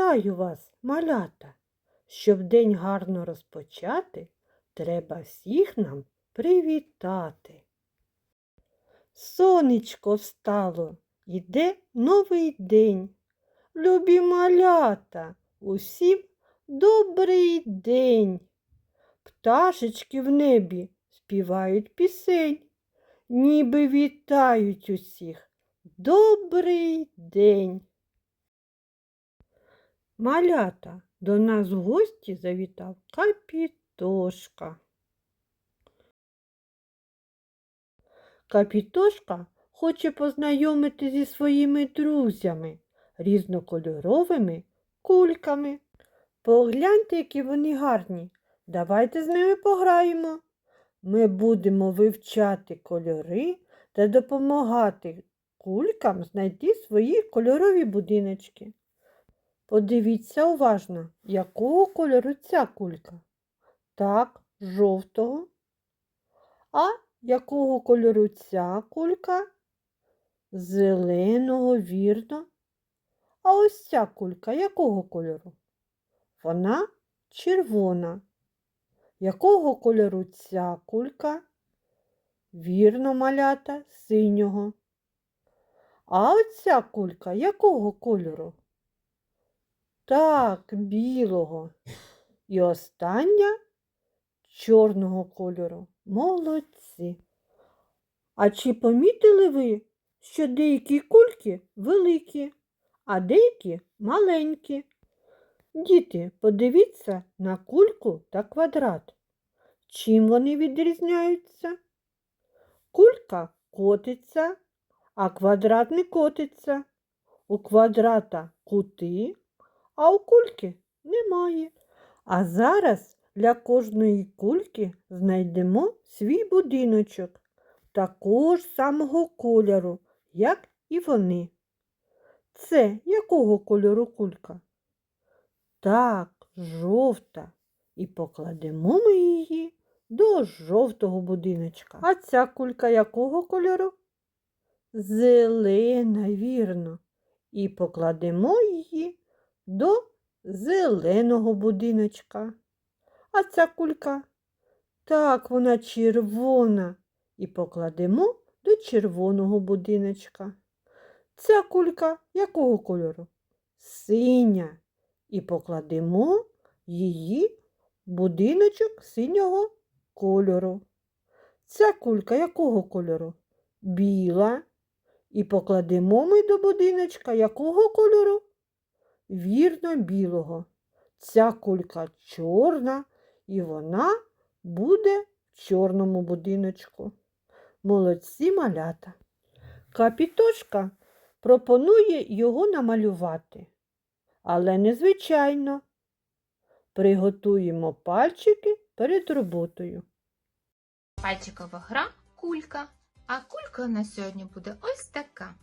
Вітаю вас, малята! Щоб день гарно розпочати, треба всіх нам привітати. Сонечко встало, іде новий день. Любі малята, усім добрий день. Пташечки в небі співають пісень, ніби вітають усіх. Добрий день. Малята, до нас в гості завітав Капітошка. Капітошка хоче познайомити зі своїми друзями різнокольоровими кульками. Погляньте, які вони гарні. Давайте з ними пограємо. Ми будемо вивчати кольори та допомагати кулькам знайти свої кольорові будиночки. Подивіться уважно, якого кольору ця кулька. Так, жовтого. А якого кольору ця кулька? Зеленого, вірно. А ось ця кулька якого кольору? Вона червона. Якого кольору ця кулька? Вірно, малята, синього. А оця кулька якого кольору? Так, білого. І остання чорного кольору. Молодці. А чи помітили ви, що деякі кульки великі, а деякі маленькі? Діти, подивіться на кульку та квадрат. Чим вони відрізняються? Кулька котиться, а квадрат не котиться. У квадрата кути, а у кульки немає. А зараз для кожної кульки знайдемо свій будиночок такого ж самого кольору, як і вони. Це якого кольору кулька? Так, жовта. І покладемо ми її до жовтого будиночка. А ця кулька якого кольору? Зелена, вірно. І покладемо її до зеленого будиночка. А ця кулька? Так, вона червона. І покладемо до червоного будиночка. Ця кулька якого кольору? Синя. І покладемо її будиночок синього кольору. Ця кулька якого кольору? Біла. І покладемо ми до будиночка якого кольору? Вірно, білого. Ця кулька чорна, і вона буде в чорному будиночку. Молодці малята. Капітошка пропонує його намалювати, але незвичайно. Приготуємо пальчики перед роботою. Пальчикова гра кулька. А кулька на сьогодні буде ось така.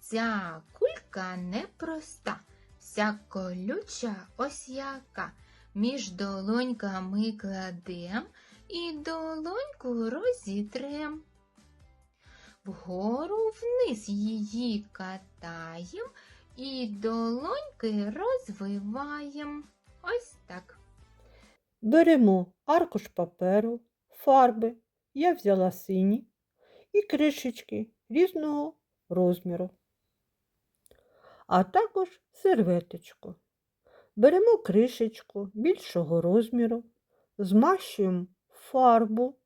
Ця кулька непроста, вся колюча ось яка. Між долоньками кладем і долоньку розітрем. Вгору вниз її катаєм і долоньки розвиваєм. Ось так. Беремо аркуш паперу, фарби, я взяла сині і кришечки різного розміру, а також серветочку. Беремо кришечку більшого розміру, змащуємо фарбу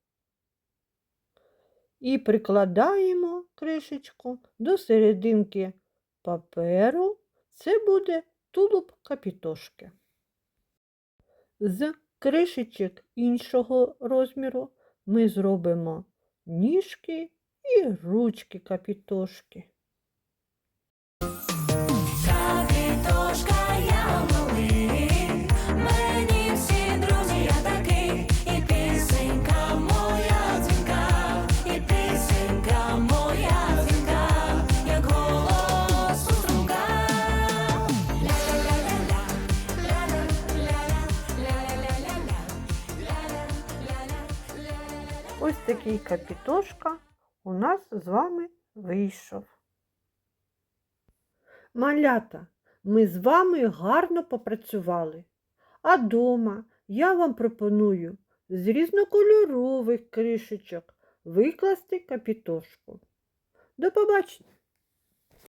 і прикладаємо кришечку до серединки паперу. Це буде тулуб капітошки. З кришечок іншого розміру ми зробимо ніжки і ручки капітошки. Ось такий капітошка у нас з вами вийшов. Малята, ми з вами гарно попрацювали. А дома я вам пропоную з різнокольорових кришечок викласти капітошку. До побачення!